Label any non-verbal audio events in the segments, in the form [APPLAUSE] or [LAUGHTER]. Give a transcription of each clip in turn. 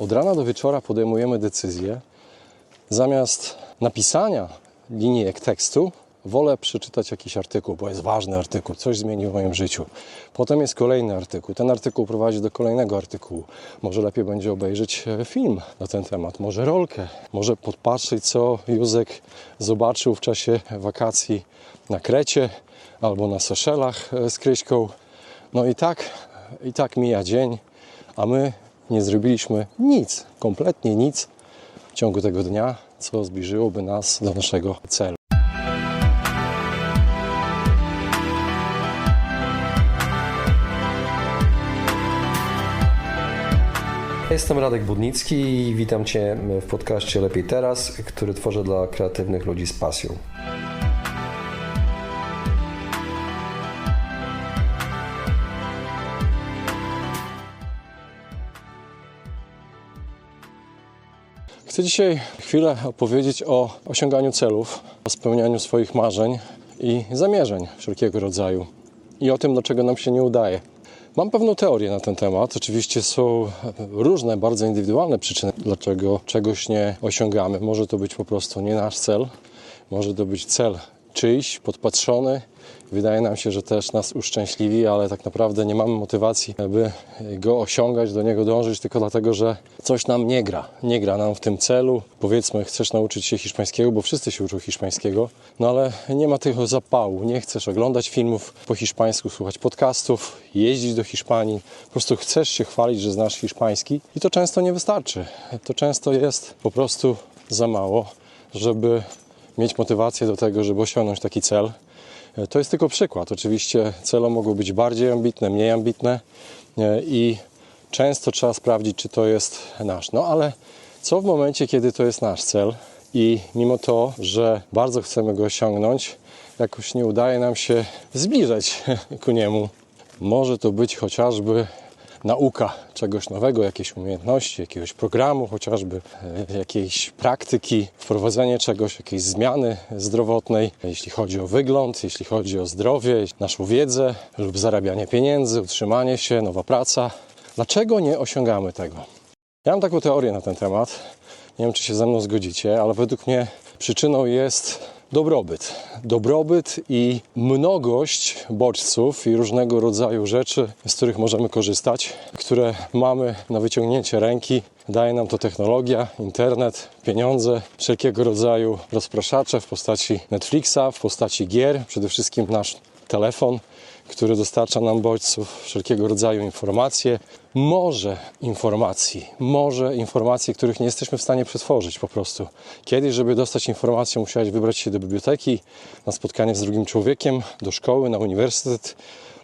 Od rana do wieczora podejmujemy decyzje. Zamiast napisania linijek tekstu, wolę przeczytać jakiś artykuł, bo jest ważny artykuł, coś zmieni w moim życiu. Potem jest kolejny artykuł. Ten artykuł prowadzi do kolejnego artykułu. Może lepiej będzie obejrzeć e, film na ten temat, może rolkę, może podpatrzeć, co Józek zobaczył w czasie wakacji na Krecie albo na Seszelach e, z Kryśką. No i tak, i tak mija dzień, a my nie zrobiliśmy nic, kompletnie nic w ciągu tego dnia, co zbliżyłoby nas do naszego celu. Jestem Radek Budnicki i witam Cię w podcaście Lepiej Teraz, który tworzę dla kreatywnych ludzi z pasją. Chcę dzisiaj chwilę opowiedzieć o osiąganiu celów, o spełnianiu swoich marzeń i zamierzeń wszelkiego rodzaju i o tym, dlaczego nam się nie udaje. Mam pewną teorię na ten temat. Oczywiście są różne, bardzo indywidualne przyczyny, dlaczego czegoś nie osiągamy. Może to być po prostu nie nasz cel, może to być cel czyjś, podpatrzony. Wydaje nam się, że też nas uszczęśliwi, ale tak naprawdę nie mamy motywacji, by go osiągać, do niego dążyć, tylko dlatego, że coś nam nie gra. Nie gra nam w tym celu. Powiedzmy, chcesz nauczyć się hiszpańskiego, bo wszyscy się uczą hiszpańskiego, no ale nie ma tego zapału. Nie chcesz oglądać filmów po hiszpańsku, słuchać podcastów, jeździć do Hiszpanii. Po prostu chcesz się chwalić, że znasz hiszpański i to często nie wystarczy. To często jest po prostu za mało, żeby mieć motywację do tego, żeby osiągnąć taki cel. To jest tylko przykład. Oczywiście cele mogą być bardziej ambitne, mniej ambitne e, i często trzeba sprawdzić, czy to jest nasz. No ale co w momencie, kiedy to jest nasz cel i mimo to, że bardzo chcemy go osiągnąć, jakoś nie udaje nam się zbliżać [LAUGHS] ku niemu. Może to być chociażby nauka czegoś nowego, jakieś umiejętności, jakiegoś programu, chociażby e, jakiejś praktyki, wprowadzenie czegoś, jakiejś zmiany zdrowotnej, jeśli chodzi o wygląd, jeśli chodzi o zdrowie, naszą wiedzę lub zarabianie pieniędzy, utrzymanie się, nowa praca. Dlaczego nie osiągamy tego? Ja mam taką teorię na ten temat. Nie wiem, czy się ze mną zgodzicie, ale według mnie przyczyną jest dobrobyt. Dobrobyt i mnogość bodźców i różnego rodzaju rzeczy, z których możemy korzystać, które mamy na wyciągnięcie ręki. Daje nam to technologia, internet, pieniądze, wszelkiego rodzaju rozpraszacze w postaci Netflixa, w postaci gier, przede wszystkim nasz telefon, który dostarcza nam bodźców, wszelkiego rodzaju informacje, może informacji, może informacji, których nie jesteśmy w stanie przetworzyć po prostu. Kiedyś, żeby dostać informację, musiałeś wybrać się do biblioteki, na spotkanie z drugim człowiekiem, do szkoły, na uniwersytet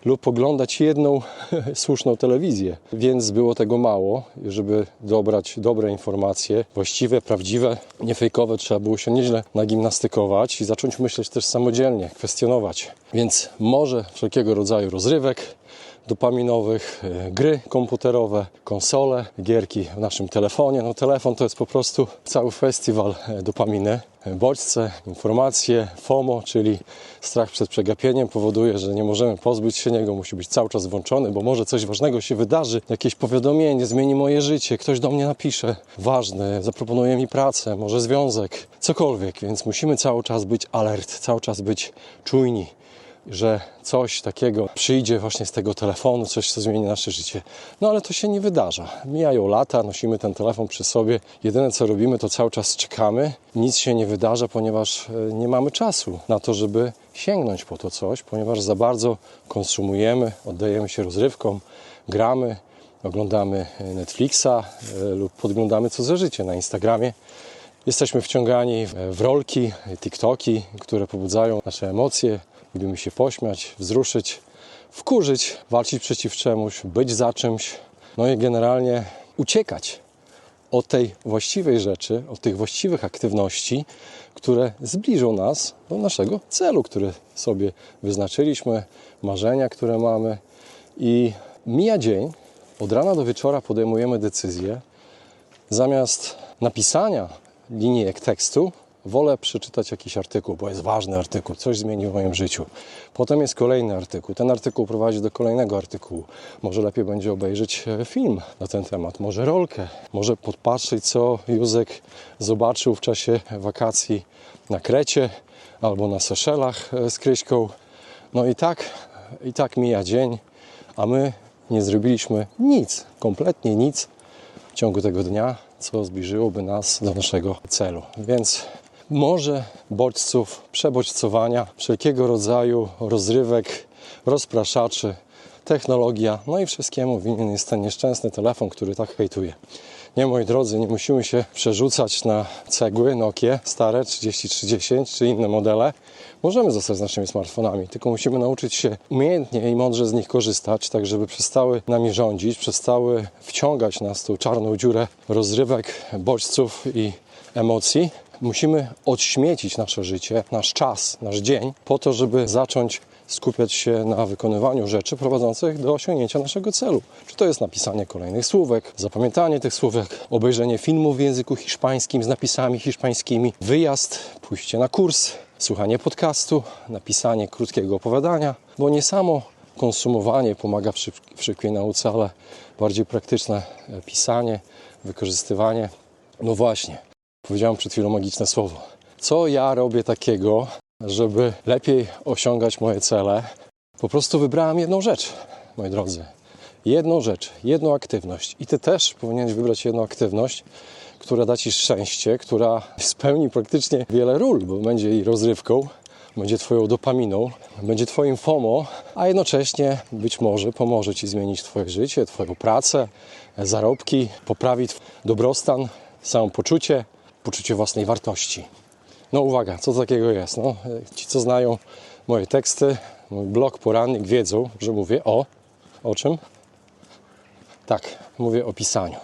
lub oglądać jedną [LAUGHS] słuszną telewizję. Więc było tego mało, żeby dobrać dobre informacje, właściwe, prawdziwe, niefejkowe, trzeba było się nieźle nagimnastykować i zacząć myśleć też samodzielnie, kwestionować. Więc może wszelkiego rodzaju rozrywek, dopaminowych, e, gry komputerowe, konsole, gierki w naszym telefonie. No telefon to jest po prostu cały festiwal e, dopaminy. E, Bodźce, informacje, FOMO, czyli strach przed przegapieniem powoduje, że nie możemy pozbyć się niego, musi być cały czas włączony, bo może coś ważnego się wydarzy, jakieś powiadomienie zmieni moje życie, ktoś do mnie napisze, ważne, zaproponuje mi pracę, może związek, cokolwiek, więc musimy cały czas być alert, cały czas być czujni że coś takiego przyjdzie właśnie z tego telefonu, coś, co zmieni nasze życie. No ale to się nie wydarza. Mijają lata, nosimy ten telefon przy sobie. Jedyne, co robimy, to cały czas czekamy. Nic się nie wydarza, ponieważ e, nie mamy czasu na to, żeby sięgnąć po to coś, ponieważ za bardzo konsumujemy, oddajemy się rozrywkom, gramy, oglądamy e, Netflixa e, lub podglądamy co za życie na Instagramie. Jesteśmy wciągani w rolki, TikToki, które pobudzają nasze emocje. Lubimy się pośmiać, wzruszyć, wkurzyć, walczyć przeciw czemuś, być za czymś, no i generalnie uciekać od tej właściwej rzeczy, od tych właściwych aktywności, które zbliżą nas do naszego celu, który sobie wyznaczyliśmy, marzenia, które mamy. I mija dzień, od rana do wieczora podejmujemy decyzje. Zamiast napisania linijek tekstu, wolę przeczytać jakiś artykuł, bo jest ważny artykuł, coś zmienił w moim życiu. Potem jest kolejny artykuł, ten artykuł prowadzi do kolejnego artykułu. Może lepiej będzie obejrzeć e, film na ten temat, może rolkę, może podpatrzeć, co Józek zobaczył w czasie wakacji na Krecie albo na Seszelach e, z Kryśką. No i tak, i tak mija dzień, a my nie zrobiliśmy nic, kompletnie nic w ciągu tego dnia, co zbliżyłoby nas do naszego celu. Więc może bodźców, przebodźcowania, wszelkiego rodzaju rozrywek, rozpraszaczy, technologia, no i wszystkiemu winien jest ten nieszczęsny telefon, który tak hejtuje. Nie, moi drodzy, nie musimy się przerzucać na cegły Nokie stare 3030 czy inne modele. Możemy zostać z naszymi smartfonami, tylko musimy nauczyć się umiejętnie i mądrze z nich korzystać, tak żeby przestały nami rządzić, przestały wciągać nas w tą czarną dziurę rozrywek, bodźców i emocji. Musimy odśmiecić nasze życie, nasz czas, nasz dzień, po to, żeby zacząć skupiać się na wykonywaniu rzeczy prowadzących do osiągnięcia naszego celu. Czy to jest napisanie kolejnych słówek, zapamiętanie tych słówek, obejrzenie filmu w języku hiszpańskim z napisami hiszpańskimi, wyjazd, pójście na kurs, słuchanie podcastu, napisanie krótkiego opowiadania, bo nie samo konsumowanie pomaga w, szyb- w szybkiej nauce, ale bardziej praktyczne e, pisanie, wykorzystywanie. No właśnie, powiedziałem przed chwilą magiczne słowo. Co ja robię takiego, żeby lepiej osiągać moje cele? Po prostu wybrałem jedną rzecz, moi drodzy. Jedną rzecz, jedną aktywność. I ty też powinieneś wybrać jedną aktywność, która da ci szczęście, która spełni praktycznie wiele ról, bo będzie i rozrywką, będzie twoją dopaminą, będzie twoim FOMO, a jednocześnie być może pomoże ci zmienić twoje życie, twoją pracę, zarobki, poprawi tw- dobrostan, samopoczucie, poczucie własnej wartości. No uwaga, co takiego jest? No, ci, co znają moje teksty, mój blog, porannik, wiedzą, że mówię o... O czym? Tak, mówię o pisaniu.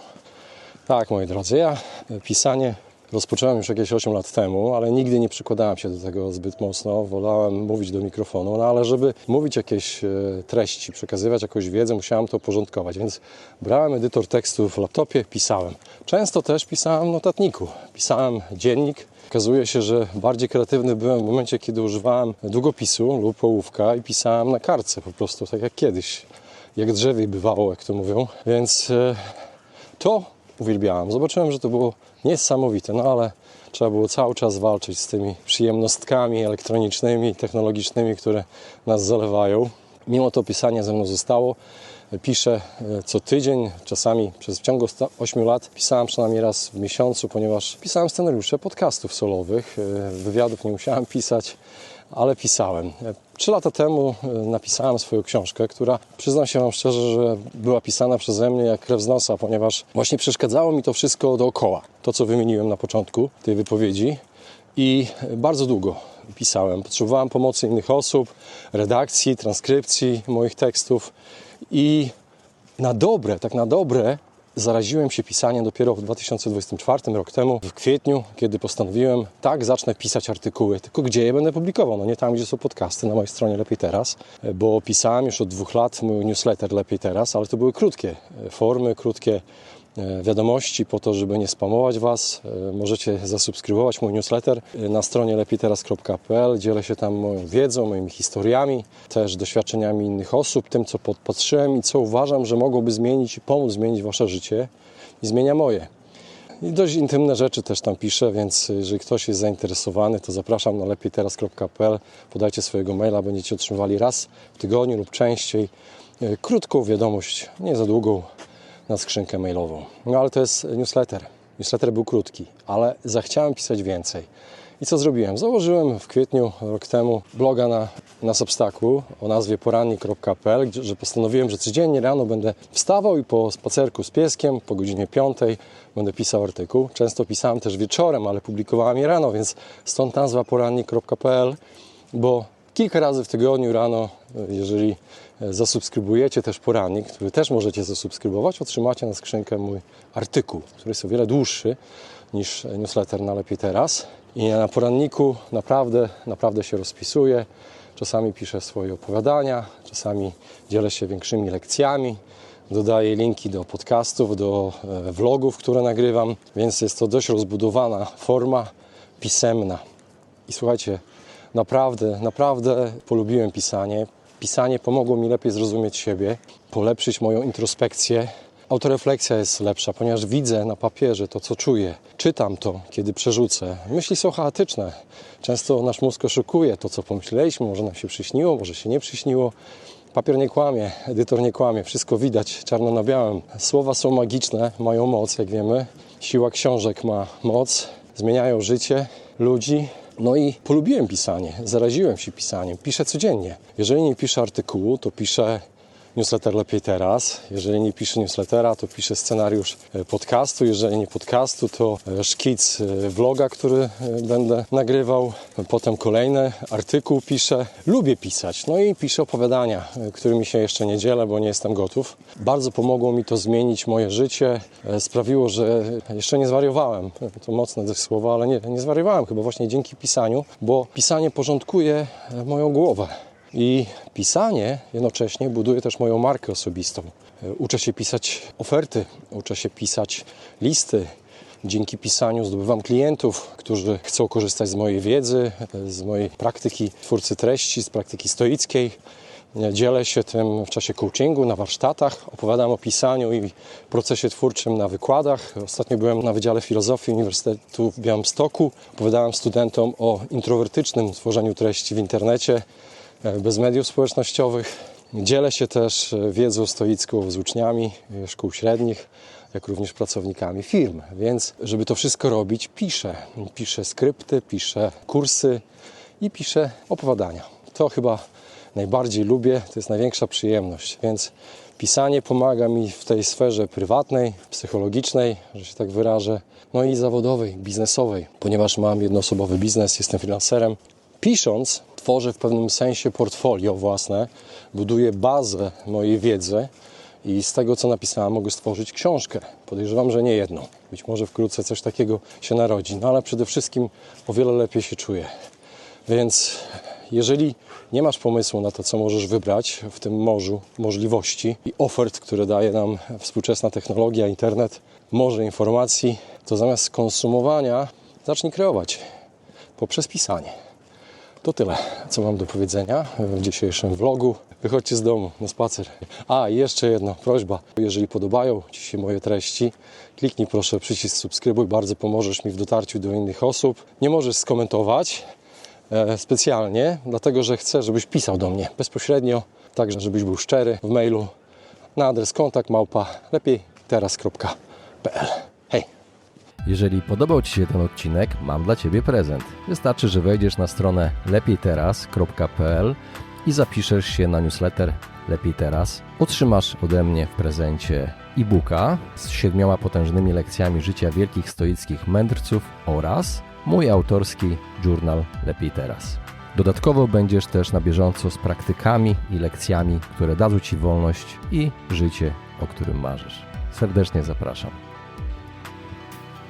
Tak, moi drodzy, ja pisanie rozpocząłem już jakieś 8 lat temu, ale nigdy nie przykładałem się do tego zbyt mocno. Wolałem mówić do mikrofonu, no ale żeby mówić jakieś e, treści, przekazywać jakąś wiedzę, musiałem to porządkować, więc brałem edytor tekstu w laptopie, pisałem. Często też pisałem notatniku, pisałem dziennik. Okazuje się, że bardziej kreatywny byłem w momencie, kiedy używałem długopisu lub ołówka i pisałem na kartce po prostu, tak jak kiedyś. Jak drzewie bywało, jak to mówią. Więc e, to uwielbiałem. Zobaczyłem, że to było niesamowite, no ale trzeba było cały czas walczyć z tymi przyjemnostkami elektronicznymi, technologicznymi, które nas zalewają. Mimo to pisanie ze mną zostało. Piszę e, co tydzień, czasami przez w ciągu 8 lat pisałem przynajmniej raz w miesiącu, ponieważ pisałem scenariusze podcastów solowych. E, Wywiadów nie musiałem pisać, ale pisałem. Trzy lata temu e, napisałem swoją książkę, która przyznam się Wam szczerze, że była pisana przeze mnie jak krew z nosa, ponieważ właśnie przeszkadzało mi to wszystko dookoła. To, co wymieniłem na początku tej wypowiedzi. I bardzo długo pisałem. Potrzebowałem pomocy innych osób, redakcji, transkrypcji moich tekstów i na dobre, tak na dobre zaraziłem się pisaniem dopiero w 2024 rok temu, w kwietniu, kiedy postanowiłem, tak, zacznę pisać artykuły, tylko gdzie je będę publikował? No nie tam, gdzie są podcasty, na mojej stronie Lepiej Teraz, bo pisałem już od dwóch lat mój newsletter Lepiej Teraz, ale to były krótkie formy, krótkie e, wiadomości po to, żeby nie spamować Was. E, Możecie zasubskrybować mój newsletter e, na stronie lepiteras.pl. Dzielę się tam moją wiedzą, moimi historiami, też doświadczeniami innych osób, tym co podpatrzyłem i co uważam, że mogłoby zmienić i pomóc zmienić Wasze życie i zmienia moje. I dość intymne rzeczy też tam piszę, więc jeżeli ktoś jest zainteresowany, to zapraszam na lepierteras.pl. Podajcie swojego maila, będziecie otrzymywali raz w tygodniu lub częściej e, krótką wiadomość, nie za długą, na skrzynkę mailową. No ale to jest newsletter. Newsletter był krótki, ale zachciałem pisać więcej. I co zrobiłem? Założyłem w kwietniu rok temu bloga na, na Substacku o nazwie porannik.pl, że postanowiłem, że codziennie rano będę wstawał i po spacerku z pieskiem po godzinie 5 będę pisał artykuł. Często pisałem też wieczorem, ale publikowałem je rano, więc stąd nazwa porannik.pl, bo kilka razy w tygodniu rano, jeżeli zasubskrybujecie też porannik, który też możecie zasubskrybować, otrzymacie na skrzynkę mój artykuł, który jest o wiele dłuższy niż newsletter na Lepiej Teraz. I na poranniku naprawdę, naprawdę się rozpisuję. Czasami piszę swoje opowiadania, czasami dzielę się większymi lekcjami, dodaję linki do podcastów, do e, vlogów, które nagrywam, więc jest to dość rozbudowana forma pisemna. I słuchajcie, naprawdę, naprawdę polubiłem pisanie. Pisanie pomogło mi lepiej zrozumieć siebie, polepszyć moją introspekcję. Autorefleksja jest lepsza, ponieważ widzę na papierze to, co czuję. Czytam to, kiedy przerzucę. Myśli są chaotyczne. Często nasz mózg oszukuje to, co pomyśleliśmy. Może nam się przyśniło, może się nie przyśniło. Papier nie kłamie, edytor nie kłamie, wszystko widać czarno na białym. Słowa są magiczne, mają moc, jak wiemy. Siła książek ma moc, zmieniają życie ludzi. No i polubiłem pisanie, zaraziłem się pisaniem, piszę codziennie. Jeżeli nie piszę artykułu, to piszę newsletter lepiej teraz. Jeżeli nie piszę newslettera, to piszę scenariusz e, podcastu. Jeżeli nie podcastu, to e, szkic e, vloga, który będę nagrywał. Potem kolejny artykuł piszę. Lubię pisać. No i piszę opowiadania, którymi się jeszcze nie dzielę, bo nie jestem gotów. Bardzo pomogło mi to zmienić moje życie. Sprawiło, że jeszcze nie zwariowałem. To mocne te słowa, ale nie, nie zwariowałem chyba właśnie dzięki pisaniu, bo pisanie porządkuje moją głowę. I pisanie jednocześnie buduje też moją markę osobistą. E, Uczę się pisać oferty, uczę się pisać listy. Dzięki pisaniu zdobywam klientów, którzy chcą korzystać z mojej wiedzy, e, z mojej praktyki twórcy treści, z praktyki stoickiej. E, Dzielę się tym w czasie coachingu, na warsztatach, opowiadam o pisaniu i procesie twórczym na wykładach. Ostatnio byłem na Wydziale Filozofii Uniwersytetu w Białymstoku. Opowiadałem studentom o introwertycznym tworzeniu treści w internecie, bez mediów społecznościowych. Dzielę się też e, wiedzą stoicką z uczniami e, szkół średnich, jak również pracownikami firm. Więc, żeby to wszystko robić, piszę. Piszę skrypty, piszę kursy i piszę opowiadania. To chyba najbardziej lubię, to jest największa przyjemność. Więc pisanie pomaga mi w tej sferze prywatnej, psychologicznej, że się tak wyrażę, no i zawodowej, biznesowej, ponieważ mam jednoosobowy biznes, jestem freelancerem. Pisząc, tworzę w pewnym sensie portfolio własne, buduję bazę mojej wiedzy i z tego, co napisałem, mogę stworzyć książkę. Podejrzewam, że nie jedną. Być może wkrótce coś takiego się narodzi, no ale przede wszystkim o wiele lepiej się czuję. Więc jeżeli nie masz pomysłu na to, co możesz wybrać w tym morzu możliwości i ofert, które daje nam współczesna technologia, internet, morze informacji, to zamiast konsumowania zacznij kreować poprzez pisanie. To tyle, co mam do powiedzenia w dzisiejszym vlogu. Wychodźcie z domu na spacer. A, jeszcze jedna prośba. Jeżeli podobają Ci się moje treści, kliknij proszę przycisk subskrybuj. Bardzo pomożesz mi w dotarciu do innych osób. Nie możesz skomentować e, specjalnie, dlatego że chcę, żebyś pisał do mnie bezpośrednio, także żebyś był szczery w mailu na adres kontakt małpa lepiej teraz.pl. Jeżeli podobał Ci się ten odcinek, mam dla Ciebie prezent. Wystarczy, że wejdziesz na stronę lepiejteraz.pl i zapiszesz się na newsletter Lepiej Teraz. Otrzymasz ode mnie w prezencie e-booka z siedmioma potężnymi lekcjami życia wielkich stoickich mędrców oraz mój autorski journal Lepiej Teraz. Dodatkowo będziesz też na bieżąco z praktykami i lekcjami, które dadzą Ci wolność i życie, o którym marzysz. Serdecznie zapraszam.